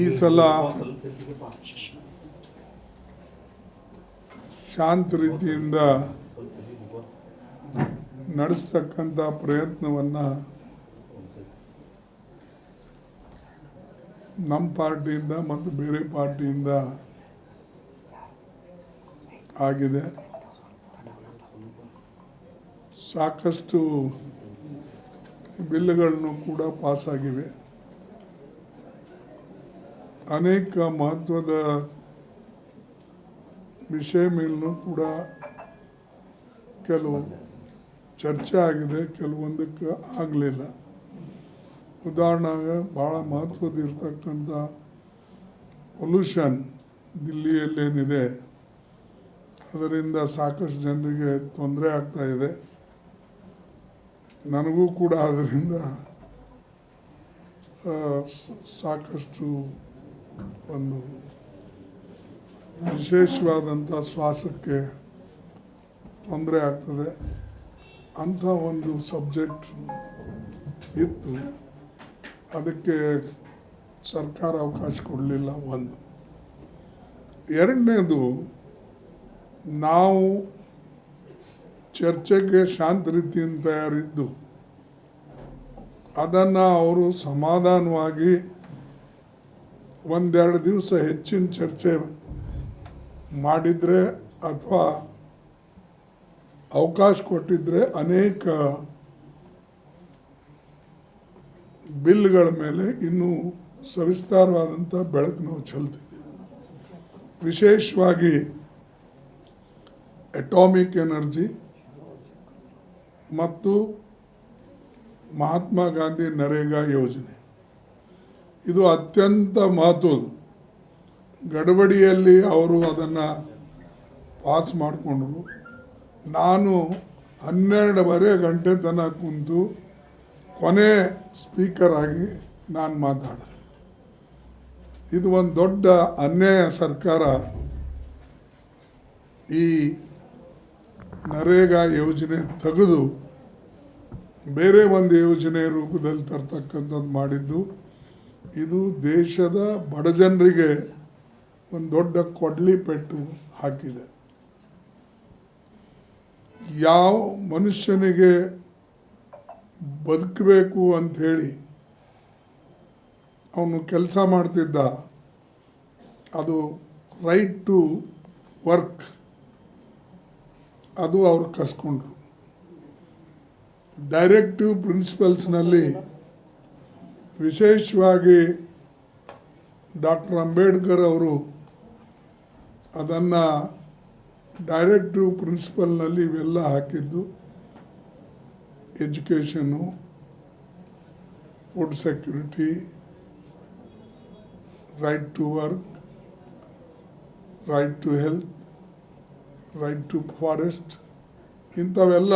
ಈ ಸಲ ಶಾಂತ ರೀತಿಯಿಂದ ನಡೆಸ್ತಕ್ಕಂಥ ಪ್ರಯತ್ನವನ್ನು ನಮ್ಮ ಪಾರ್ಟಿಯಿಂದ ಮತ್ತು ಬೇರೆ ಪಾರ್ಟಿಯಿಂದ ಆಗಿದೆ. ಸಾಕಷ್ಟು ಬಿಲ್ಗಳನ್ನು ಕೂಡ ಪಾಸಾಗಿವೆ. ಅನೇಕ ಮಹತ್ವದ ವಿಷಯ ಮೇಲೂ ಕೂಡ ಕೆಲವು ಚರ್ಚೆ ಆಗಿದೆ, ಕೆಲವೊಂದಕ್ಕೆ ಆಗಲಿಲ್ಲ. ಉದಾಹರಣೆಗೆ ಭಾಳ ಮಹತ್ವದ ಇರ್ತಕ್ಕಂಥ ಪೊಲ್ಯೂಷನ್ ದಿಲ್ಲಿಯಲ್ಲೇನಿದೆ, ಅದರಿಂದ ಸಾಕಷ್ಟು ಜನರಿಗೆ ತೊಂದರೆ ಆಗ್ತಾ ಇದೆ. ನನಗೂ ಕೂಡ ಅದರಿಂದ ಸಾಕಷ್ಟು ಒಂದು ವಿಶೇಷವಾದಂಥ ಶ್ವಾಸಕ್ಕೆ ತೊಂದರೆ ಆಗ್ತದೆ. ಅಂಥ ಒಂದು ಸಬ್ಜೆಕ್ಟ್ ಇತ್ತು. ಅದಕ್ಕೆ ಸರ್ಕಾರ ಅವಕಾಶ ಕೊಡಲಿಲ್ಲ ಒಂದು. ಎರಡನೇದು, ನಾವು ಚರ್ಚೆಗೆ ಶಾಂತ ರೀತಿಯಿಂದ ತಯಾರಿದ್ದು. ಅದನ್ನು ಅವರು ಸಮಾಧಾನವಾಗಿ ಒಂದೆರಡು ದಿವಸ ಹೆಚ್ಚಿನ ಚರ್ಚೆ ಮಾಡಿದರೆ ಅಥವಾ ಅವಕಾಶ ಕೊಟ್ಟಿದ್ದರೆ ಅನೇಕ ಬಿಲ್ಗಳ ಮೇಲೆ ಇನ್ನೂ ಸವಿಸ್ತಾರವಾದಂಥ ಬೆಳಕು ನಾವು ಚೆಲ್ತಿದ್ದೀವಿ. ವಿಶೇಷವಾಗಿ ಅಟಾಮಿಕ್ ಎನರ್ಜಿ ಮತ್ತು ಮಹಾತ್ಮ ಗಾಂಧಿ ನರೇಗಾ ಯೋಜನೆ. ಇದು ಅತ್ಯಂತ ಮಹತ್ವದ್ದು. ಗಡಬಡಿಯಲ್ಲಿ ಅವರು ಅದನ್ನು ಪಾಸ್ ಮಾಡಿಕೊಂಡ್ರು. ನಾನು ಹನ್ನೆರಡೂವರೆ ಗಂಟೆ ತನಕ ಕುಂತು ಕೊನೆ ಸ್ಪೀಕರ್ ಆಗಿ ನಾನು ಮಾತಾಡಿದೆ. ಇದು ಒಂದು ದೊಡ್ಡ ಅನ್ಯಾಯ ಸರ್ಕಾರ ಈ ನರೇಗಾ ಯೋಜನೆ ತೆಗೆದು ಬೇರೆ ಒಂದು ಯೋಜನೆ ರೂಪದಲ್ಲಿ ತರ್ತಕ್ಕಂಥದ್ದು ಮಾಡಿದ್ದು, ಇದು ದೇಶದ ಬಡ ಜನರಿಗೆ ಒಂದು ದೊಡ್ಡ ಕೊಡ್ಲಿ ಪೆಟ್ಟು ಹಾಕಿದೆ. ಯಾವ ಮನುಷ್ಯನಿಗೆ ಬದುಕಬೇಕು ಅಂಥೇಳಿ ಅವನು ಕೆಲಸ ಮಾಡ್ತಿದ್ದ, ಅದು ರೈಟ್ ಟು ವರ್ಕ್ ಅದು ಅವ್ರು ಕಸ್ಕೊಂಡ್ರು ಡೈರೆಕ್ಟಿವ್ ಪ್ರಿನ್ಸಿಪಲ್ಸ್ನಲ್ಲಿ ವಿಶೇಷವಾಗಿ ಡಾಕ್ಟರ್ ಅಂಬೇಡ್ಕರ್ ಅವರು ಅದನ್ನು ಡೈರೆಕ್ಟಿವ್ ಪ್ರಿನ್ಸಿಪಲ್ನಲ್ಲಿ ಇವೆಲ್ಲ ಹಾಕಿದ್ದು. Education food security right to work right to health right to forest, ಇಂಥವೆಲ್ಲ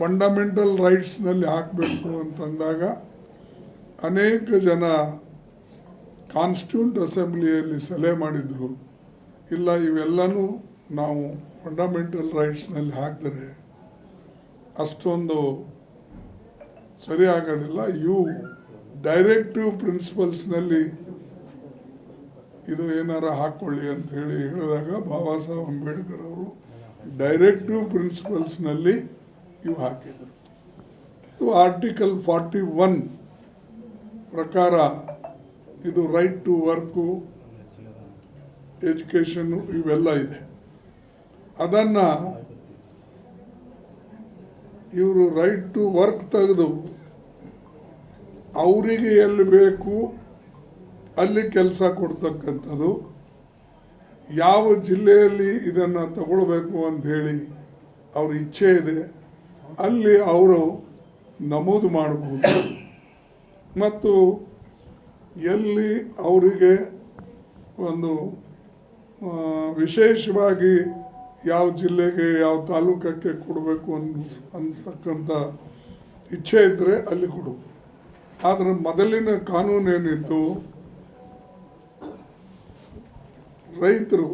ಫಂಡಮೆಂಟಲ್ ರೈಟ್ಸ್ನಲ್ಲಿ ಹಾಕಬೇಕು ಅಂತಂದಾಗ ಅನೇಕ ಜನ ಕಾನ್ಸ್ಟಿಟ್ಯೂಂಟ್ ಅಸೆಂಬ್ಲಿಯಲ್ಲಿ ಸಲಹೆ ಮಾಡಿದರು, ಇಲ್ಲ ಇವೆಲ್ಲನೂ ನಾವು ಫಂಡಮೆಂಟಲ್ ರೈಟ್ಸ್ನಲ್ಲಿ ಹಾಕಿದರೆ ಅಷ್ಟೊಂದು ಸರಿ ಆಗೋದಿಲ್ಲ. ಇವು ಡೈರೆಕ್ಟಿವ್ ಪ್ರಿನ್ಸಿಪಲ್ಸ್ನಲ್ಲಿ ಇದು ಏನಾರ ಹಾಕ್ಕೊಳ್ಳಿ ಅಂತ ಹೇಳಿ ಹೇಳಿದಾಗ ಬಾಬಾ ಸಾಹೇಬ್ ಅಂಬೇಡ್ಕರ್ ಅವರು ಡೈರೆಕ್ಟಿವ್ ಪ್ರಿನ್ಸಿಪಲ್ಸ್ನಲ್ಲಿ ಇವು ಹಾಕಿದರು. ಆರ್ಟಿಕಲ್ ಫಾರ್ಟಿ ಒನ್ ಪ್ರಕಾರ ಇದು ರೈಟ್ ಟು ವರ್ಕು ಎಜುಕೇಷನ್ನು ಇವೆಲ್ಲ ಇದೆ. ಅದನ್ನು ಇವರು ರೈಟ್ ಟು ವರ್ಕ್ ತೆಗೆದು, ಅವರಿಗೆ ಎಲ್ಲಿ ಬೇಕು ಅಲ್ಲಿ ಕೆಲಸ ಕೊಡ್ತಕ್ಕಂಥದ್ದು. ಯಾವ ಜಿಲ್ಲೆಯಲ್ಲಿ ಇದನ್ನು ತಗೊಳ್ಬೇಕು ಅಂತ ಹೇಳಿ ಅವ್ರ ಇಚ್ಛೆ ಇದೆ. ಅಲ್ಲಿ ಅವರು ನಮೂದು ಮಾಡಬಹುದು ಮತ್ತು ಎಲ್ಲಿ ಅವರಿಗೆ ಒಂದು ವಿಶೇಷವಾಗಿ ಯಾವ ಜಿಲ್ಲೆಗೆ, ಯಾವ ತಾಲೂಕಕ್ಕೆ ಕೊಡಬೇಕು ಅನ್ಸ್ ಅನ್ಸ್ತಕ್ಕಂಥ ಇಚ್ಛೆ ಇದ್ದರೆ ಅಲ್ಲಿ ಕೊಡಬೇಕು ಆದರೆ ಮೊದಲಿನ ಕಾನೂನು ರೈತರು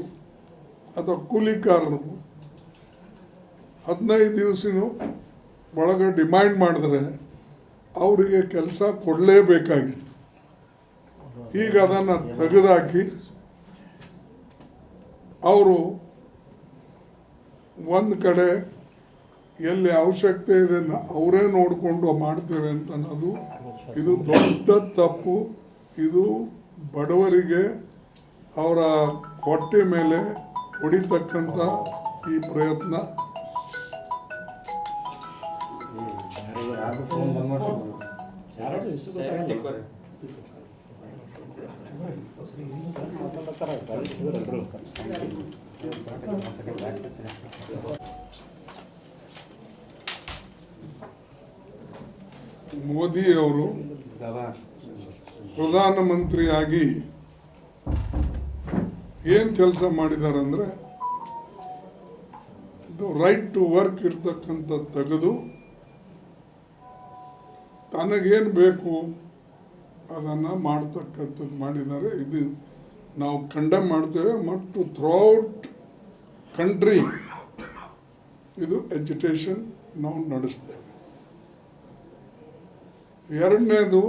ಅಥವಾ ಕೂಲಿಕಾರರು ಹದಿನೈದು ದಿವಸನು ಒಳಗೆ ಡಿಮ್ಯಾಂಡ್ ಮಾಡಿದ್ರೆ ಅವರಿಗೆ ಕೆಲಸ ಕೊಡಲೇಬೇಕಾಗಿತ್ತು. ಈಗ ಅದನ್ನು ತೆಗೆದಾಕಿ ಅವರು ಒಂದು ಕಡೆ ಎಲ್ಲಿ ಅವಶ್ಯಕತೆ ಇದೆ ಅವರೇ ನೋಡಿಕೊಂಡು ಮಾಡ್ತೇವೆ ಅಂತ ಅನ್ನೋದು ಇದು ದೊಡ್ಡ ತಪ್ಪು. ಇದು ಬಡವರಿಗೆ ಅವರ ಹೊಟ್ಟೆ ಮೇಲೆ ಹೊಡಿತಕ್ಕಂಥ ಈ ಪ್ರಯತ್ನ. ಮೋದಿಯವರು ಪ್ರಧಾನಮಂತ್ರಿಯಾಗಿ ಏನು ಕೆಲಸ ಮಾಡಿದ್ದಾರೆ ಅಂದರೆ ಇದು ರೈಟ್ ಟು ವರ್ಕ್ ಇರ್ತಕ್ಕಂಥ ತೆಗೆದು, ತನಗೇನು ಬೇಕು ಅದನ್ನು ಮಾಡ್ತಕ್ಕಂಥದ್ದು ಮಾಡಿದ್ದಾರೆ. ಇದು ನಾವು ಕಂಡಮ್ ಮಾಡ್ತೇವೆ ಮತ್ತು ಥ್ರೂಔಟ್ ಕಂಟ್ರಿ ಇದು ಎಜುಟೇಷನ್ ನಾವು ನಡೆಸ್ತೇವೆ. ಎರಡನೇದು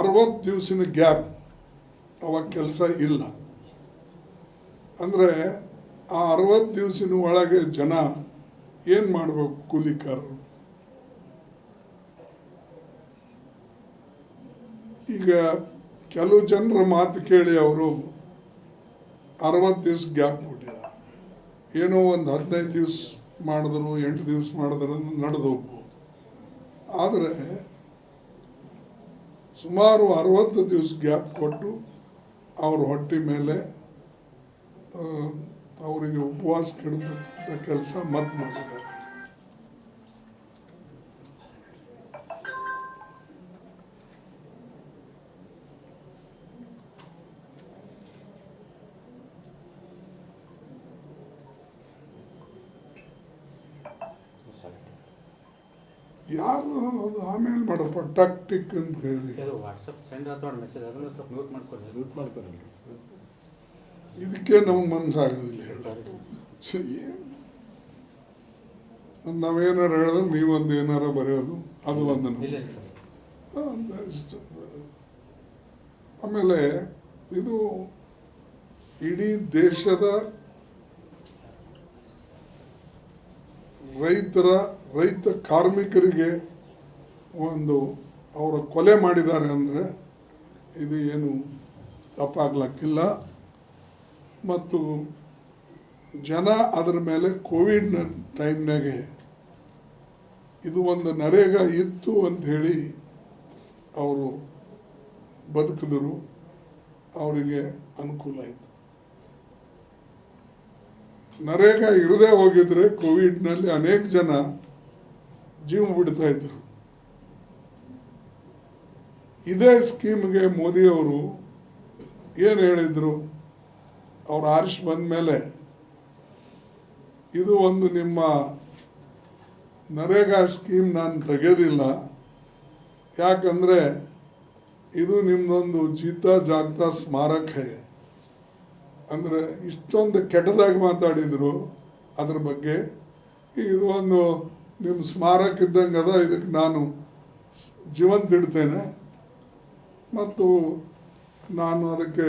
ಅರವತ್ತು ದಿವಸಿನ ಗ್ಯಾಪ್ ಅವಾಗ ಕೆಲಸ ಇಲ್ಲ. ಅಂದರೆ ಆ ಅರವತ್ತು ದಿವಸಿನ ಒಳಗೆ ಜನ ಏನು ಮಾಡಬೇಕು ಕೂಲಿಕಾರರು? ಈಗ ಕೆಲವು ಜನರ ಮಾತು ಕೇಳಿ ಅವರು ಅರವತ್ತು ದಿವಸ ಗ್ಯಾಪ್ ಕೊಟ್ಟಿದ್ದಾರೆ ಏನೋ ಒಂದು ಹದಿನೈದು ದಿವಸ ಮಾಡಿದ್ರು, ಎಂಟು ದಿವಸ ಮಾಡಿದ್ರು ನಡೆದು ಹೋಗ್ಬೋದು. ಆದರೆ ಸುಮಾರು ಅರವತ್ತು ದಿವಸ ಗ್ಯಾಪ್ ಕೊಟ್ಟು ಅವ್ರ ಹೊಟ್ಟೆ ಮೇಲೆ ಅವರಿಗೆ ಉಪವಾಸ ಕೆಡತಕ್ಕಂಥ ಕೆಲಸ ಮತ್ತೆ ಮಾಡಿದ್ದಾರೆ ಯಾರು ಅದು ಆಮೇಲೆ ಮಾಡಪ್ಪ ಟಕ್ ಟಿಕ್ ಅಂತ ಹೇಳಿ. ವಾಟ್ಸಪ್ ಸೆಂಡ್ ಆತೋಣ ಮೆಸೇಜ್ ಅದನ್ನ ಸ್ವಲ್ಪ ಮ್ಯೂಟ್ ಮಾಡ್ಕೊಳ್ಳಿ ರೂಟ್ ಮಾಡ್ಕೊಳ್ಳಿ ಇದಕ್ಕೆ ನಮ್ಗೆ ಮನಸ್ಸಾಗೋದಿಲ್ಲ ಹೇಳ ಏನು? ನಾವೇನಾರು ಹೇಳಿದ್ರೆ ನೀವೊಂದು ಏನಾರ ಬರೆಯೋದು ಅದು ಒಂದು. ಸರ್ ಆಮೇಲೆ ಇದು ಇಡೀ ದೇಶದ ರೈತರ ರೈತ ಕಾರ್ಮಿಕರಿಗೆ ಒಂದು ಅವರ ಕೊಲೆ ಮಾಡಿದ್ದಾರೆ ಅಂದರೆ ಇದು ಏನು ತಪ್ಪಾಗ್ಲಕ್ಕಿಲ್ಲ. ಮತ್ತು ಜನ ಅದರ ಮೇಲೆ ಕೋವಿಡ್ನ ಟೈಮ್ನಾಗೆ ಇದು ಒಂದು ನರೇಗಾ ಇತ್ತು ಅಂತ ಹೇಳಿ ಅವರು ಬದುಕಿದ್ರು. ಅವರಿಗೆ ಅನುಕೂಲ ಆಯಿತು. ನರೇಗಾ ಇರದೇ ಹೋಗಿದ್ರೆ ಕೋವಿಡ್ನಲ್ಲಿ ಅನೇಕ ಜನ ಜೀವ ಬಿಡ್ತಾ ಇದ್ರು. ಇದೇ ಸ್ಕೀಮ್ಗೆ ಮೋದಿಯವರು ಏನು ಹೇಳಿದರು? ಅವ್ರು ಆರಿಸ್ ಬಂದ ಮೇಲೆ ಇದು ಒಂದು ನಿಮ್ಮ ನರೇಗಾ ಸ್ಕೀಮ್ ನಾನು ತೆಗೆಯೋದಿಲ್ಲ ಯಾಕಂದರೆ ಇದು ನಿಮ್ಮದೊಂದು ಜೀತ ಜಾಗ್ತಾ ಸ್ಮಾರಕ ಅಂದರೆ ಇಷ್ಟೊಂದು ಕೆಟ್ಟದಾಗಿ ಮಾತಾಡಿದರು ಅದ್ರ ಬಗ್ಗೆ. ಇದು ಒಂದು ನಿಮ್ಮ ಸ್ಮಾರಕ ಇದ್ದಂಗೆ ಅದ ಇದಕ್ಕೆ ನಾನು ಜೀವಂತ ಇಡ್ತೇನೆ. ಮತ್ತು ನಾನು ಅದಕ್ಕೆ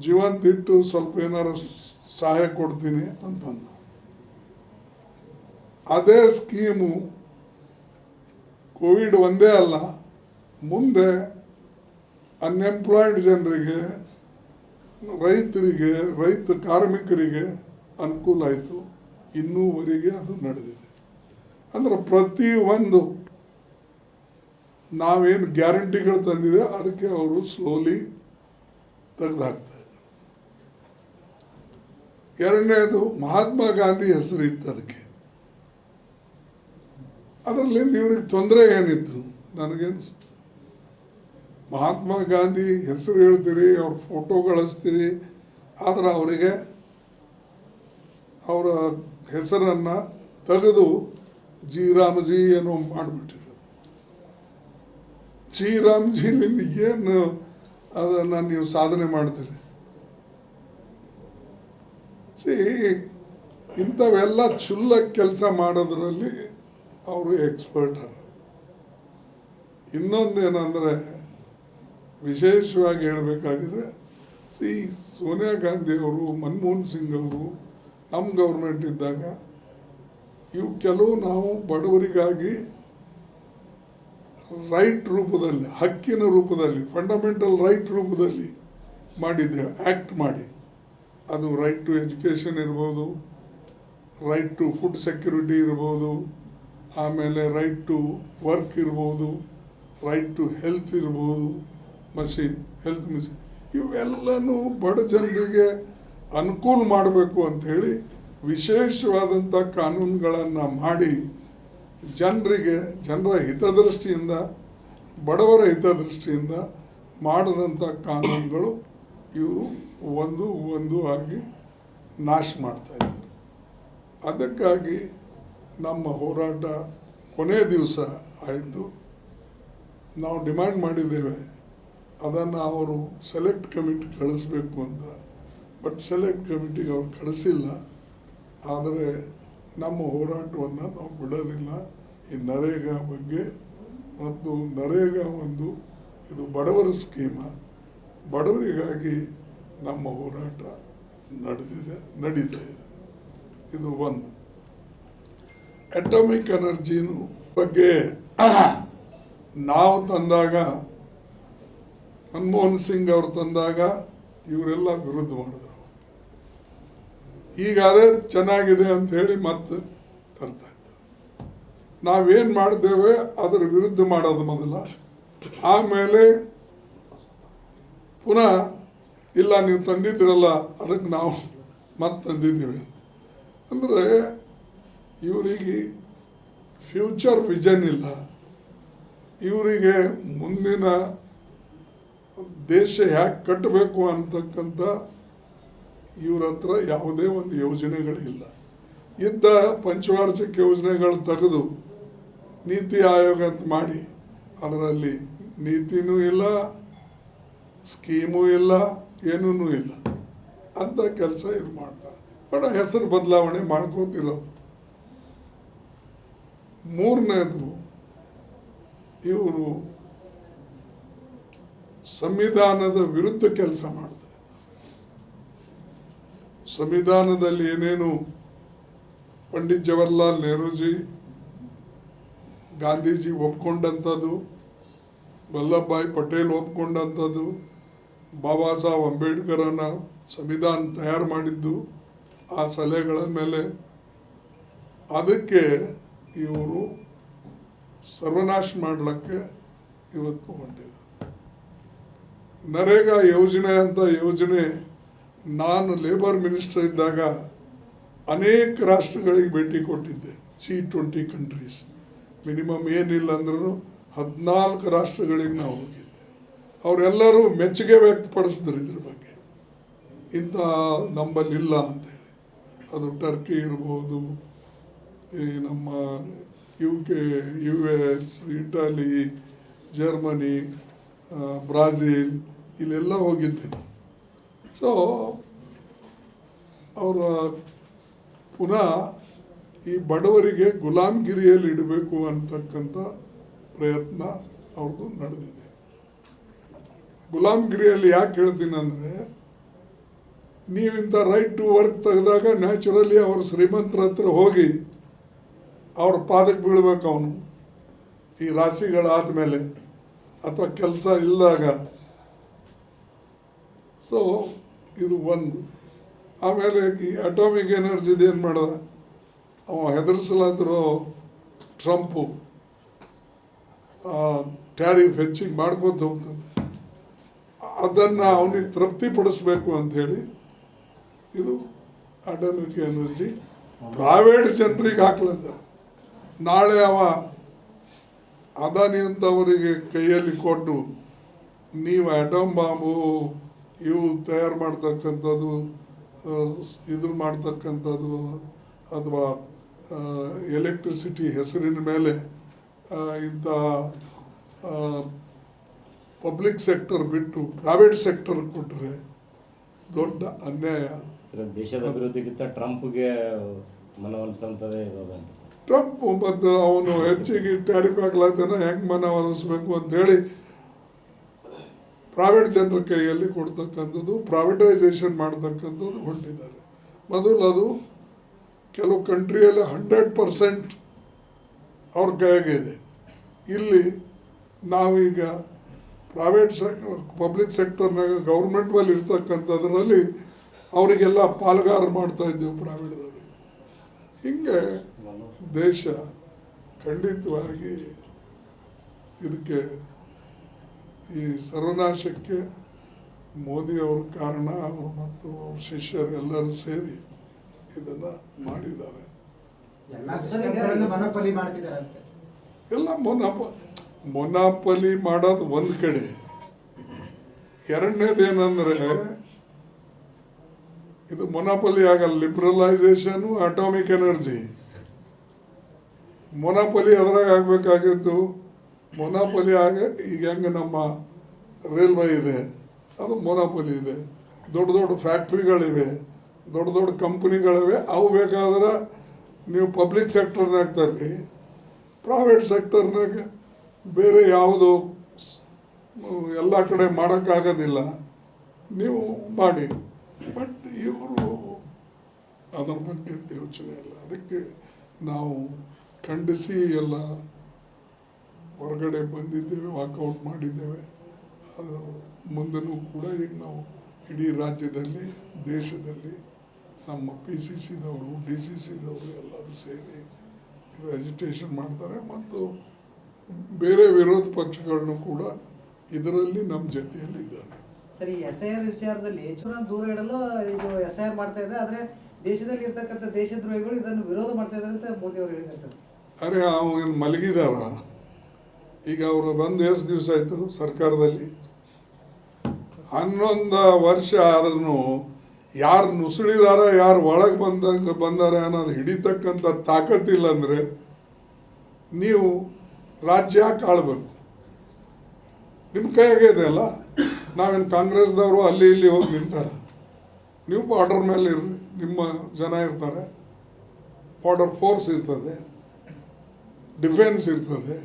ಜೀವಂತಿಟ್ಟು ಸ್ವಲ್ಪ ಏನಾರು ಸಹಾಯ ಕೊಡ್ತೀನಿ ಅಂತಂದ. ಅದೇ ಸ್ಕೀಮು ಕೋವಿಡ್ ಒಂದೇ ಅಲ್ಲ, ಮುಂದೆ ಅನ್ಎಂಪ್ಲಾಯ್ಡ್ ಜನರಿಗೆ, ರೈತರಿಗೆ, ರೈತ ಕಾರ್ಮಿಕರಿಗೆ ಅನುಕೂಲ ಆಯಿತು. ಇನ್ನೂವರೆಗೆ ಅದು ನಡೆದಿದೆ. ಅಂದ್ರೆ ಪ್ರತಿಯೊಂದು ನಾವೇನು ಗ್ಯಾರಂಟಿಗಳು ತಂದಿದೆ, ಅದಕ್ಕೆ ಅವರು ಸ್ಲೋಲಿ ತೆಗೆದುಹಾಕ್ತಾ ಇದ್ದಾರೆ. ಎರಡನೇದು, ಮಹಾತ್ಮ ಗಾಂಧಿ ಹೆಸರು ಇತ್ತು ಅದಕ್ಕೆ. ಅದರಲ್ಲಿಂದ ಇವ್ರಿಗೆ ತೊಂದರೆ ಏನಿತ್ತು? ನನಗೇನು ಮಹಾತ್ಮ ಗಾಂಧಿ ಹೆಸರು ಹೇಳ್ತೀರಿ, ಅವ್ರ ಫೋಟೋ ಕಳಿಸ್ತೀರಿ ಆದ್ರೆ ಅವರಿಗೆ ಅವರ ಹೆಸರನ್ನು ತೆಗೆದು ಜಿ ರಾಮಜಿ ಏನೋ ಮಾಡಿಬಿಟ್ಟಿರು ಜಿ ರಾಮಜಿಲಿಂದ ಏನು ಅದನ್ನು ನೀವು ಸಾಧನೆ ಮಾಡ್ತೀರಿ? ಸಿ, ಇಂಥವೆಲ್ಲ ಚುಲ್ಲ ಕೆಲಸ ಮಾಡೋದ್ರಲ್ಲಿ ಅವರು ಎಕ್ಸ್ಪರ್ಟ್ ಇನ್ನೊಂದು ಇನ್ನೊಂದೇನೆಂದರೆ ವಿಶೇಷವಾಗಿ ಹೇಳಬೇಕಾಗಿದ್ರೆ, ಸಿ, ಸೋನಿಯಾ ಗಾಂಧಿ ಅವರು, ಮನಮೋಹನ್ ಸಿಂಗ್ ಅವರು ನಮ್ಮ ಗೌರ್ಮೆಂಟ್ ಇದ್ದಾಗ ಇವು ಕೆಲವು ನಾವು ಬಡವರಿಗಾಗಿ ರೈಟ್ ರೂಪದಲ್ಲಿ, ಹಕ್ಕಿನ ರೂಪದಲ್ಲಿ ಫಂಡಮೆಂಟಲ್ ರೈಟ್ ರೂಪದಲ್ಲಿ ಮಾಡಿದ್ದೇವೆ ಆ್ಯಕ್ಟ್ ಮಾಡಿ. ಅದು ರೈಟ್ ಟು ಎಜುಕೇಷನ್ ಇರ್ಬೋದು ರೈಟ್ ಟು ಫುಡ್ ಸೆಕ್ಯೂರಿಟಿ ಇರ್ಬೋದು, ಆಮೇಲೆ ರೈಟ್ ಟು ವರ್ಕ್ ಇರ್ಬೋದು ರೈಟ್ ಟು ಹೆಲ್ತ್ ಇರ್ಬೋದು ಮಷಿನ್ ಹೆಲ್ತ್ ಮಿಷಿನ್ ಇವೆಲ್ಲನೂ ಬಡ ಜನರಿಗೆ ಅನುಕೂಲ ಮಾಡಬೇಕು ಅಂಥೇಳಿ ವಿಶೇಷವಾದಂಥ ಕಾನೂನುಗಳನ್ನು ಮಾಡಿ ಜನರಿಗೆ, ಜನರ ಹಿತದೃಷ್ಟಿಯಿಂದ, ಬಡವರ ಹಿತದೃಷ್ಟಿಯಿಂದ ಮಾಡಿದಂಥ ಕಾನೂನುಗಳು ಇವರು ಒಂದು ಒಂದು ಆಗಿ ನಾಶ ಮಾಡ್ತಾ ಇದ್ದಾರೆ. ಅದಕ್ಕಾಗಿ ನಮ್ಮ ಹೋರಾಟ ಕೊನೆಯ ದಿವಸ ಆಯಿತು. ನಾವು ಡಿಮ್ಯಾಂಡ್ ಮಾಡಿದ್ದೇವೆ, ಅದನ್ನು ಅವರು ಸೆಲೆಕ್ಟ್ ಕಮಿಟಿ ಕಳಿಸ್ಬೇಕು ಅಂತ. ಬಟ್ ಸೆಲೆಕ್ಟ್ ಕಮಿಟಿಗೆ ಅವ್ರು ಕಳಿಸಿಲ್ಲ. ಆದರೆ ನಮ್ಮ ಹೋರಾಟವನ್ನು ನಾವು ಬಿಡಲಿಲ್ಲ. ಈ ನರೇಗಾ ಬಗ್ಗೆ ಮತ್ತು ನರೇಗಾ ಒಂದು ಇದು ಬಡವರ ಸ್ಕೀಮ. ಬಡವರಿಗಾಗಿ ನಮ್ಮ ಹೋರಾಟ ನಡೆದಿದೆ, ನಡೀತಾ ಇದೆ. ಇದು ಒಂದು. ಅಟೋಮಿಕ್ ಎನರ್ಜಿನ ಬಗ್ಗೆ ನಾವು ತಂದಾಗ, ಮನಮೋಹನ್ ಸಿಂಗ್ ಅವರು ತಂದಾಗ, ಇವರೆಲ್ಲ ವಿರುದ್ಧ ಮಾಡಿದ್ರು. ಈಗ ಅದೇ ಚೆನ್ನಾಗಿದೆ ಅಂತ ಹೇಳಿ ಮತ್ತೆ ತರ್ತಾ ನಾವೇನು ಮಾಡಿದ್ದೇವೆ ಅದರ ವಿರುದ್ಧ ಮಾಡೋದು ಮೊದಲ. ಆಮೇಲೆ ಪುನಃ, ಇಲ್ಲ ನೀವು ತಂದಿದ್ದೀರಲ್ಲ, ಅದಕ್ಕೆ ನಾವು ಮತ್ತೆ ತಂದಿದ್ದೀವಿ. ಅಂದರೆ ಇವರಿಗೆ ಫ್ಯೂಚರ್ ವಿಷನ್ ಇಲ್ಲ. ಇವರಿಗೆ ಮುಂದಿನ ದೇಶ ಯಾಕೆ ಕಟ್ಟಬೇಕು ಅಂತಕ್ಕಂಥ ಇವ್ರ ಹತ್ರ ಯಾವುದೇ ಒಂದು ಯೋಜನೆಗಳಿಲ್ಲ. ಇದ್ದ ಪಂಚವಾರ್ಷಿಕ ಯೋಜನೆಗಳು ತೆಗೆದು ನೀತಿ ಆಯೋಗ ಅಂತ ಮಾಡಿ, ಅದರಲ್ಲಿ ನೀತಿನೂ ಇಲ್ಲ, ಸ್ಕೀಮೂ ಇಲ್ಲ ಏನೂ ಇಲ್ಲ. ಅಂಥ ಕೆಲಸ ಇದು ಮಾಡ್ತಾರೆ. ಬಟ್ ಹೆಸರು ಬದಲಾವಣೆ ಮಾಡ್ಕೋತಿರೋದು. ಮೂರನೇದು, ಇವರು ಸಂವಿಧಾನದ ವಿರುದ್ಧ ಕೆಲಸ ಮಾಡ್ತಾರೆ. ಸಂವಿಧಾನದಲ್ಲಿ ಏನೇನು ಪಂಡಿತ್ ಜವಹರ್ಲಾಲ್ ನೆಹರೂಜಿ, ಗಾಂಧೀಜಿ ಒಪ್ಕೊಂಡಂಥದ್ದು, ವಲ್ಲಭಭಾಯಿ ಪಟೇಲ್ ಒಪ್ಕೊಂಡಂಥದ್ದು, ಬಾಬಾ ಸಾಹೇಬ್ ಅಂಬೇಡ್ಕರನ ಸಂವಿಧಾನ ತಯಾರು ಮಾಡಿದ್ದು, ಆ ಸಲಹೆಗಳ ಮೇಲೆ. ಅದಕ್ಕೆ ಇವರು ಸರ್ವನಾಶ ಮಾಡಲಿಕ್ಕೆ ಇವತ್ತು ಹೊಂಟಿದೆ ನರೇಗಾ ಯೋಜನೆ ಅಂತ ಯೋಜನೆ ನಾನು ಲೇಬರ್ ಮಿನಿಸ್ಟರ್ ಇದ್ದಾಗ ಅನೇಕ ರಾಷ್ಟ್ರಗಳಿಗೆ ಭೇಟಿ ಕೊಟ್ಟಿದ್ದೆ. ಸಿ ಟ್ವೆಂಟಿ ಕಂಟ್ರೀಸ್ ಮಿನಿಮಮ್ ಏನಿಲ್ಲ ಅಂದ್ರೂ ಹದಿನಾಲ್ಕು ರಾಷ್ಟ್ರಗಳಿಗೆ ನಾವು ಹೋಗಿದ್ದೆ. ಅವರೆಲ್ಲರೂ ಮೆಚ್ಚುಗೆ ವ್ಯಕ್ತಪಡಿಸಿದ್ರು ಇದ್ರ ಬಗ್ಗೆ. ಇಂಥ ನಂಬಲ್ಲಿಲ್ಲ ಅಂತೇಳಿ. ಅದು ಟರ್ಕಿ ಇರ್ಬೋದು, ಈ ನಮ್ಮ U K U S Italy Germany Brazil ಇಲ್ಲೆಲ್ಲ ಹೋಗಿದ್ದೀನಿ ಸೊ ಅವರ, ಪುನಃ ಈ ಬಡವರಿಗೆ ಗುಲಾಮ್ಗಿರಿಯಲ್ಲಿ ಇಡಬೇಕು ಅಂತಕ್ಕಂಥ ಪ್ರಯತ್ನ ಅವ್ರದ್ದು ನಡೆದಿದೆ. ಗುಲಾಮ್ಗಿರಿಯಲ್ಲಿ ಯಾಕೆ ಹೇಳ್ತೀನಿ ಅಂದರೆ ನೀವಿಂಥ ರೈಟ್ ಟು ವರ್ಕ್ ತೆಗೆದಾಗ ನ್ಯಾಚುರಲಿ ಅವ್ರ ಶ್ರೀಮಂತರ ಹತ್ರ ಹೋಗಿ ಅವ್ರ ಪಾದಕ್ಕೆ ಬೀಳ್ಬೇಕು ಅವನು. ಈ ರಾಶಿಗಳಾದ ಮೇಲೆ ಅಥವಾ ಕೆಲಸ ಇಲ್ಲದಾಗ ಸೊ ಇದು ಒಂದು. ಆಮೇಲೆ ಈ ಅಟೋಮಿಕ್ ಎನರ್ಜಿದು ಏನು ಮಾಡ್ದ? ಅವ ಹೆದರ್ಸಲಾದ್ರು ಟ್ರಂಪು ಟ್ಯಾರಿಫ್ ಹೆಚ್ಚಿಗೆ ಮಾಡ್ಕೊತ ಹೋಗ್ತಾನೆ. ಅದನ್ನು ಅವನಿಗೆ ತೃಪ್ತಿಪಡಿಸ್ಬೇಕು ಅಂಥೇಳಿ ಇದು ಅಟೋಮಿಕ್ ಎನರ್ಜಿ ಪ್ರೈವೇಟ್ ಜನರಿಗೆ ಹಾಕ್ಲತ್ತಾರ ನಾಳೆ ಅವ ಅದಾನಿ ಅಂತವರಿಗೆ ಕೈಯಲ್ಲಿ ಕೊಟ್ಟು, ನೀವು ಅಟೋಮ್ ಬಾಂಬು ಇವು ತಯಾರು ಮಾಡ್ತಕ್ಕಂಥದ್ದು ಇದ್ರ ಮಾಡ್ತಕ್ಕಂಥದ್ದು ಅಥವಾ ಎಲೆಕ್ಟ್ರಿಸಿಟಿ ಹೆಸರಿನ ಮೇಲೆ ಇಂತಹ ಇಂಥ ಪಬ್ಲಿಕ್ ಸೆಕ್ಟರ್ ಬಿಟ್ಟು ಪ್ರೈವೇಟ್ ಸೆಕ್ಟರ್ ಕೊಟ್ಟರೆ ದೊಡ್ಡ ಅನ್ಯಾಯ. ದೇಶದ ಅಭಿವೃದ್ಧಿಗಿಂತ ಟ್ರಂಪ್ಗೆ ಮನವೊಲಿಸಂತದೇ ಇರೋದಂತ ಟ್ರಂಪ್ ಮತ್ತು ಅವನು ಹೆಚ್ಚಿಗೆ ಟ್ಯಾರಿಫ್ ಹಾಕ್ಲಾತನ ಹೆಂಗೆ ಮನವೊಲಿಸ್ಬೇಕು ಅಂತೇಳಿ ಪ್ರೈವೇಟ್ ಜನರ ಕೈಯಲ್ಲಿ ಕೊಡ್ತಕ್ಕಂಥದ್ದು ಪ್ರೈವೇಟೈಸೇಷನ್ ಮಾಡ್ತಕ್ಕಂಥದ್ದು ಹೊಂಟಿದ್ದಾರೆ ಮೊದಲು ಅದು ಕೆಲವು ಕಂಟ್ರಿಯಲ್ಲಿ ಹಂಡ್ರೆಡ್ ಪರ್ಸೆಂಟ್ ಅವ್ರ ಕೈಯಾಗಿದೆ ಇಲ್ಲಿ ನಾವೀಗ ಪ್ರೈವೇಟ್ ಸೆಕ್ ಪಬ್ಲಿಕ್ ಸೆಕ್ಟರ್ನಾಗ ಗೌರ್ಮೆಂಟ್ ಮೇಲೆ ಇರ್ತಕ್ಕಂಥದ್ರಲ್ಲಿ ಅವರಿಗೆಲ್ಲ ಪಾಲುಗಾರ ಮಾಡ್ತಾ ಇದ್ದೀವಿ ಪ್ರೈವೇಟ್ದವ್ರಿಗೆ ಹಿಂಗೆ ದೇಶ ಖಂಡಿತವಾಗಿ ಇದಕ್ಕೆ ಈ ಸರ್ವನಾಶಕ್ಕೆ ಮೋದಿಯವರು ಕಾರಣ ಅವರು ಮತ್ತು ಅವ್ರ ಶಿಷ್ಯರು ಎಲ್ಲರೂ ಸೇರಿ ಇದನ್ನ ಮಾಡಿದ್ದಾರೆ. ಎಲ್ಲ ಮೊನಪ ಮನಪಲಿ ಮಾಡೋದು ಒಂದು ಕಡೆ. ಎರಡನೇದು ಏನಂದ್ರೆ ಇದು ಮೊನಾಪಲಿ ಆಗಲ್ಲ ಲಿಬ್ರಲೈಸೇಷನು ಅಟಾಮಿಕ್ ಎನರ್ಜಿ. ಮೊನಾಪಲಿ ಅದ್ರಾಗ ಆಗಬೇಕಾಗಿತ್ತು ಮೊನಾಪಲಿ ಆಗ ಈಗ ಹೆಂಗೆ ನಮ್ಮ ರೈಲ್ವೆ ಇದೆ, ಅದು ಮೊನಾಪೊಲಿ ಇದೆ. ದೊಡ್ಡ ದೊಡ್ಡ ಫ್ಯಾಕ್ಟ್ರಿಗಳಿವೆ ದೊಡ್ಡ ದೊಡ್ಡ ಕಂಪ್ನಿಗಳಿವೆ ಅವು ಬೇಕಾದ್ರೆ ನೀವು ಪಬ್ಲಿಕ್ ಸೆಕ್ಟರ್ನಾಗ ತರ್ರಿ ಪ್ರೈವೇಟ್ ಸೆಕ್ಟರ್ನಾಗ ಬೇರೆ ಯಾವುದು ಎಲ್ಲ ಕಡೆ ಮಾಡೋಕ್ಕಾಗೋದಿಲ್ಲ. ನೀವು ಮಾಡಿ. ಬಟ್ ಇವರು ಅದರ ಬಗ್ಗೆ ಯೋಚನೆ ಇಲ್ಲ. ಅದಕ್ಕೆ ನಾವು ಖಂಡಿಸಿ ಎಲ್ಲ ಹೊರಗಡೆ ಬಂದಿದ್ದೇವೆ ವಾಕೌಟ್ ಮಾಡಿದ್ದೇವೆ. ಅದು ಮುಂದೆನೂ ಕೂಡ ಈಗ ನಾವು ಇಡೀ ರಾಜ್ಯದಲ್ಲಿ ದೇಶದಲ್ಲಿ ನಮ್ಮ ಪಿ ಸಿ ಸಿದವರು ಡಿ ಸಿ ಸಿದವರು ಎಲ್ಲರೂ ಸೇರಿ ಇದು ಎಜಿಟೇಷನ್ ಮಾಡ್ತಾರೆ. ಮತ್ತು ಬೇರೆ ವಿರೋಧ ಪಕ್ಷಗಳನ್ನು ಕೂಡ ಇದರಲ್ಲಿ ನಮ್ಮ ಜೊತೆಯಲ್ಲಿ ಇದ್ದಾರೆ. ಸರಿ ಎಸ್ ಐ ಆರ್ ವಿಚಾರದಲ್ಲಿ ಹೆಚ್ಚು ದೂರ ಇಡಲು ಇದು ಎಸ್ ಐ ಆರ್ ಮಾಡ್ತಾ ಇದೆ ಆದರೆ ದೇಶದಲ್ಲಿ ಇರ್ತಕ್ಕಂಥ ದೇಶದ್ರೋಹಿಗಳು ಇದನ್ನು ವಿರೋಧ ಮಾಡ್ತಾ ಇದ್ದಾರೆ ಅಂತ ಮೋದಿ ಅವರು ಹೇಳಿದ್ದಾರೆ ಸರ್. ಅರೆ ಅವನು ಮಲಗಿದಾರ? ಈಗ ಅವರು ಬಂದು ಎಷ್ಟು ದಿವಸ ಆಯಿತು ಸರ್ಕಾರದಲ್ಲಿ? ಹನ್ನೊಂದು ವರ್ಷ ಆದ್ರೂ ಯಾರು ನುಸುಳಿದಾರ, ಯಾರು ಒಳಗೆ ಬಂದಂಗೆ ಬಂದಾರ ಅನ್ನೋದು ಹಿಡಿತಕ್ಕಂಥ ತಾಕತ್ತಿಲ್ಲ ಅಂದರೆ ನೀವು ರಾಜ್ಯ ಕಾಳ್ಬೇಕು. ನಿಮ್ಮ ಕೈಯಾಗೆ ಇದೆ ಅಲ್ಲ? ನಾವೇನು ಕಾಂಗ್ರೆಸ್ದವರು ಅಲ್ಲಿ ಇಲ್ಲಿ ಹೋಗಿ ನಿಂತಾರ? ನೀವು ಬಾರ್ಡರ್ ಮೇಲೆ ಇರ್ರಿ, ನಿಮ್ಮ ಜನ ಇರ್ತಾರೆ. ಬಾರ್ಡರ್ ಫೋರ್ಸ್ ಇರ್ತದೆ. ಡಿಫೆನ್ಸ್ ಇರ್ತದೆ.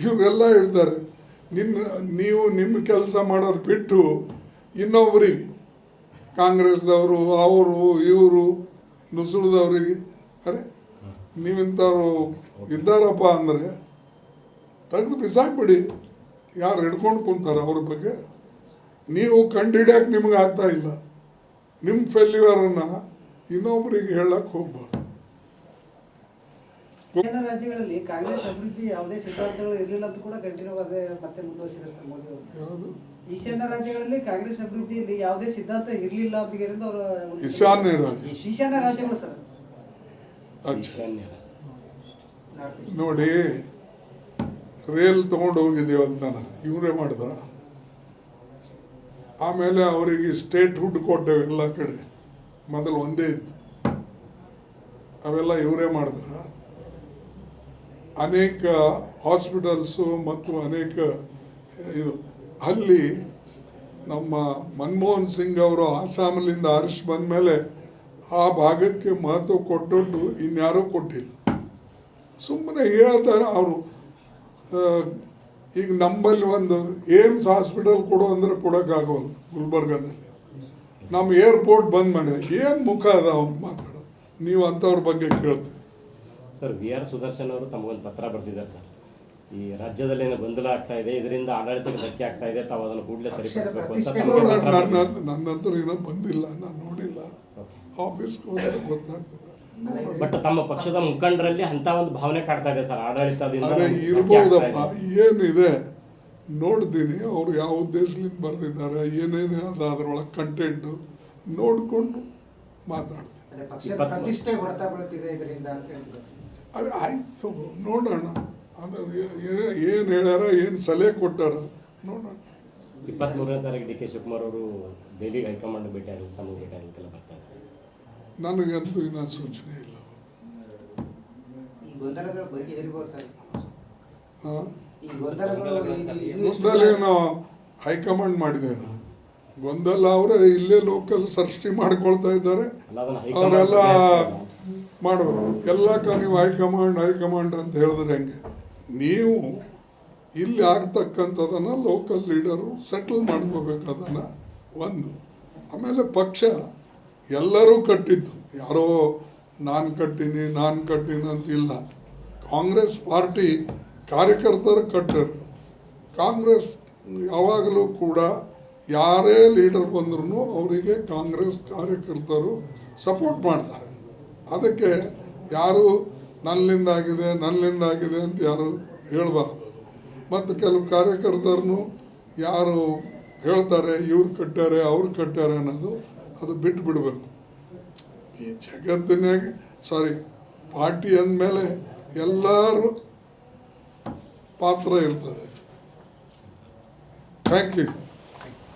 ಇವರೆಲ್ಲ ಇರ್ತಾರೆ. ನಿನ್ನ, ನೀವು ನಿಮ್ಮ ಕೆಲಸ ಮಾಡೋದು ಬಿಟ್ಟು ಇನ್ನೊಬ್ಬರಿಗೆ ಕಾಂಗ್ರೆಸ್ದವರು, ಅವರು, ಇವರು, ನುಸುಳಿದವ್ರಿಗೆ. ಅರೆ, ನೀವಿಂಥವ್ರು ಇದ್ದಾರಪ್ಪ ಅಂದರೆ ತೆಗೆದು ಬಿಸಾಕ್ಬಿಡಿ. ಯಾರು ಹಿಡ್ಕೊಂಡು ಕುಂತಾರೆ ಅವ್ರ ಬಗ್ಗೆ? ನೀವು ಕಂಡಿಡಿಯಕ್ಕೆ ನಿಮ್ಗೆ ಆಗ್ತಾ ಇಲ್ಲ. ನಿಮ್ಮ ಫೇಲ್ಯೂರನ್ನು ಇನ್ನೊಬ್ರಿಗೆ ಹೇಳಕ್ಕೆ ಹೋಗ್ಬಾರ್ದು. ಈಶಾನ್ಯ ರಾಜ್ಯಗಳಲ್ಲಿ ಕಾಂಗ್ರೆಸ್ ಅಭಿವೃದ್ಧಿ ಯಾವುದೇ ಸಿದ್ಧಾಂತಗಳು ಇರಲಿಲ್ಲ ಅಂತ ಕೂಡ ಕಂಟಿನ್ಯೂ ಅದೇ ಮತ್ತೆ ಮುಂದುವರಿಸಿದ್ದಾರೆ ಸರ್ ಮೋದಿ ಅವರು. ಈಶಾನ್ಯ ರಾಜ್ಯಗಳಲ್ಲಿ ಕಾಂಗ್ರೆಸ್ ಅಭಿವೃದ್ಧಿಯಲ್ಲಿ ಯಾವುದೇ ಸಿದ್ಧಾಂತ ಇರಲಿಲ್ಲ ಅಂತ ಅವರು ಈಶಾನ್ಯ ರಾಜ್ಯ. ಈಶಾನ್ಯ ರಾಜ್ಯಗಳು ಸರ್. ನೋಡಿ ರೇಲ್ ತಗೊಂಡು ಹೋಗಿದ್ದೀವಿ ಅಂತ ಇವರೇ ಮಾಡಿದ್ರ. ಆಮೇಲೆ ಅವರಿಗೆ ಸ್ಟೇಟ್ ಹುಡ್ ಕೊಟ್ಟೆವು ಎಲ್ಲ ಕಡೆ ಮೊದಲು ಒಂದೇ ಇತ್ತು. ಅವೆಲ್ಲ ಇವರೇ ಮಾಡಿದ್ರ. ಅನೇಕ ಹಾಸ್ಪಿಟಲ್ಸು ಮತ್ತು ಅನೇಕ, ಇದು, ಅಲ್ಲಿ ನಮ್ಮ ಮನಮೋಹನ್ ಸಿಂಗ್ ಅವರು ಆಸಾಮಲ್ಲಿಂದ ಆರಿಸಿ ಬಂದಮೇಲೆ ಆ ಭಾಗಕ್ಕೆ ಮಹತ್ವ ಕೊಟ್ಟೊಟ್ಟು ಇನ್ಯಾರೂ ಕೊಟ್ಟಿಲ್ಲ. ಸುಮ್ಮನೆ ಹೇಳ್ತಾರೆ ಅವರು ಈಗ ನಮ್ಮಲ್ಲಿ ಒಂದು ಏಮ್ಸ್ ಹಾಸ್ಪಿಟಲ್ ಕೊಡು ಅಂದ್ರೆ ಕೊಡೋಕ್ಕಾಗೋಲ್ಲ ಗುಲ್ಬರ್ಗಾದಲ್ಲಿ. ನಮ್ಮ ಏರ್ಪೋರ್ಟ್ ಬಂದ್ ಮಾಡಿದೆ. ಏನು ಮುಖ ಅದ ಅವ್ನು ಮಾತಾಡೋದು? ನೀವು ಅಂಥವ್ರ ಬಗ್ಗೆ ಕೇಳ್ತೀವಿ. ಸರ್ ವಿ ಆರ್ ಸುದರ್ಶನ್ ಅವರು ತಮಗೊಂದು ಪತ್ರ ಬರ್ತಿದ್ದಾರೆ ಸರ್ ಈ ರಾಜ್ಯದಲ್ಲಿ ಏನೋ ಗೊಂದಲ ಆಗ್ತಾ ಇದೆ ಇದರಿಂದ ಆಡಳಿತಕ್ಕೆ ಧಕ್ಕೆ ಆಗ್ತಾ ಇದೆ ತಾವು ಅದನ್ನು ಕೂಡಲೇ ಸರಿಪಡಿಸಬೇಕು ಅಂತ ತಮಗೆ ಪತ್ರ ನನ್ನ ಬರ್ತಿದೆ. ನನ್ನ ಹತ್ರ ಏನೋ ಬಂದಿಲ್ಲ ನಾನು ನೋಡಿಲ್ಲ. ಆಫೀಸ್ಗೆ ಹೋದ್ರೆ ಗೊತ್ತಾಗ್ತದೆ ಬಟ್ ತಮ್ಮ ಪಕ್ಷದ ಮುಖಂಡರಲ್ಲಿ ಅಂತ ಒಂದು ಭಾವನೆ ಕಾಡ್ತಾ ಇದೆ ಸರ್ ಆಡಳಿತದಿಂದ ಅರೆ ನಮ್ಗೆ ಧಕ್ಕೆ ಇರ್ಬೋದಪ್ಪ ಇದೆ. ಏನಿದೆ ನೋಡ್ತೀನಿ ಅವ್ರು ಯಾವ ಉದ್ದೇಶದಿಂದ ಬರ್ತಿದ್ದಾರೆ ಏನೇನು ಅದು ಅದರೊಳಗೆ ಕಂಟೆಂಟು ನೋಡಿಕೊಂಡು ಮಾತಾಡ್ತೀನಿ ಅದೇ ಪಕ್ಷದ ಇಪ್ಪತ್ಮೂರು. ಪ್ರತಿಷ್ಠೆ ಹೊಡೆತ ಇದರಿಂದ ಅಂತ ಹೇಳಿದ್ರು ಅರೆ ಆಯಿತು ನೋಡೋಣ. ಅದು ಏನು ಹೇಳ್ಯಾರ ಏನು ಸಲಹೆ ಕೊಟ್ಟಾರ ನೋಡೋಣ. ಇಪ್ಪತ್ಮೂರನೇ ತಾರೀಕು ಡಿ ಕೆ ಶಿವಕುಮಾರ್ ಅವರು ದೆಹಲಿಗೆ ಹೈಕಮಾಂಡ್ ಭೇಟಿ ಆಗಲಿ ತಮಗೆ ಭೇಟಿ ಆಗಲಿಕ್ಕೆಲ್ಲ ಬರ್ತಾರೆ ಇದ್ದಾರೆ. ನನಗಂತೂ ಇನ್ನೂ ಸೂಚನೆ ಇಲ್ಲ. ಈ ಗೊಂದಲಗಳು ಬಗೆಹರಿಬಹುದು ಸರ್. ಆ? ಈ ಗೊಂದಲಗಳು ಈ- ಈ- ಇನ್ನೂ ಎಷ್ಟು ಗೊಂದಲ ಏನೋ ಹೈಕಮಾಂಡ್ ಮಾಡಿದೆ ಗೊಂದಲ ಅವರೇ ಇಲ್ಲೇ ಲೋಕಲ್ ಸೃಷ್ಟಿ ಮಾಡ್ಕೊಳ್ತಾ ಇದ್ದಾರೆ. ಅವರೆಲ್ಲ ಬಗೆಹರಿಸಲ್ಲ. ಎಲ್ಲ ಕ, ನೀವು ಹೈಕಮಾಂಡ್ ಹೈಕಮಾಂಡ್ ಅಂತ ಹೇಳಿದ್ರೆ ಹೆಂಗೆ? ನೀವು ಇಲ್ಲಿ ಆಗ್ತಕ್ಕಂಥದನ್ನು ಲೋಕಲ್ ಲೀಡರು ಸೆಟಲ್ ಮಾಡ್ಕೋಬೇಕು ಅದನ್ನು ಒಂದು. ಆಮೇಲೆ ಪಕ್ಷ ಎಲ್ಲರೂ ಕಟ್ಟಿದ್ದು. ಯಾರೋ ನಾನು ಕಟ್ಟಿನಿ, ನಾನು ಅಂತ ಅಂತಿಲ್ಲ. ಕಾಂಗ್ರೆಸ್ ಪಾರ್ಟಿ ಕಾರ್ಯಕರ್ತರು ಕಟ್ಟರು. ಕಾಂಗ್ರೆಸ್ ಯಾವಾಗಲೂ ಕೂಡ ಯಾರೇ ಲೀಡರ್ ಬಂದ್ರೂ ಅವರಿಗೆ ಕಾಂಗ್ರೆಸ್ ಕಾರ್ಯಕರ್ತರು ಸಪೋರ್ಟ್ ಮಾಡ್ತಾರೆ. ಅದಕ್ಕೆ ಯಾರು ನನ್ನಿಂದಾಗಿದೆ ನನ್ನಿಂದಾಗಿದೆ ಅಂತ ಯಾರು ಹೇಳಬಾರ್ದು. ಮತ್ತು ಕೆಲವು ಕಾರ್ಯಕರ್ತರನ್ನು ಯಾರು ಹೇಳ್ತಾರೆ, ಇವ್ರು ಕಟ್ಟಾರೆ, ಅವ್ರು ಕಟ್ಟಾರೆ ಅನ್ನೋದು ಅದು ಬಿಟ್ಟು ಬಿಡಬೇಕು ಈ ಜಗತ್ತಿನಾಗ ಸಾರಿ ಪಾರ್ಟಿ ಅಂದಮೇಲೆ ಎಲ್ಲರೂ ಪಾತ್ರ ಇರ್ತದೆ. Thank you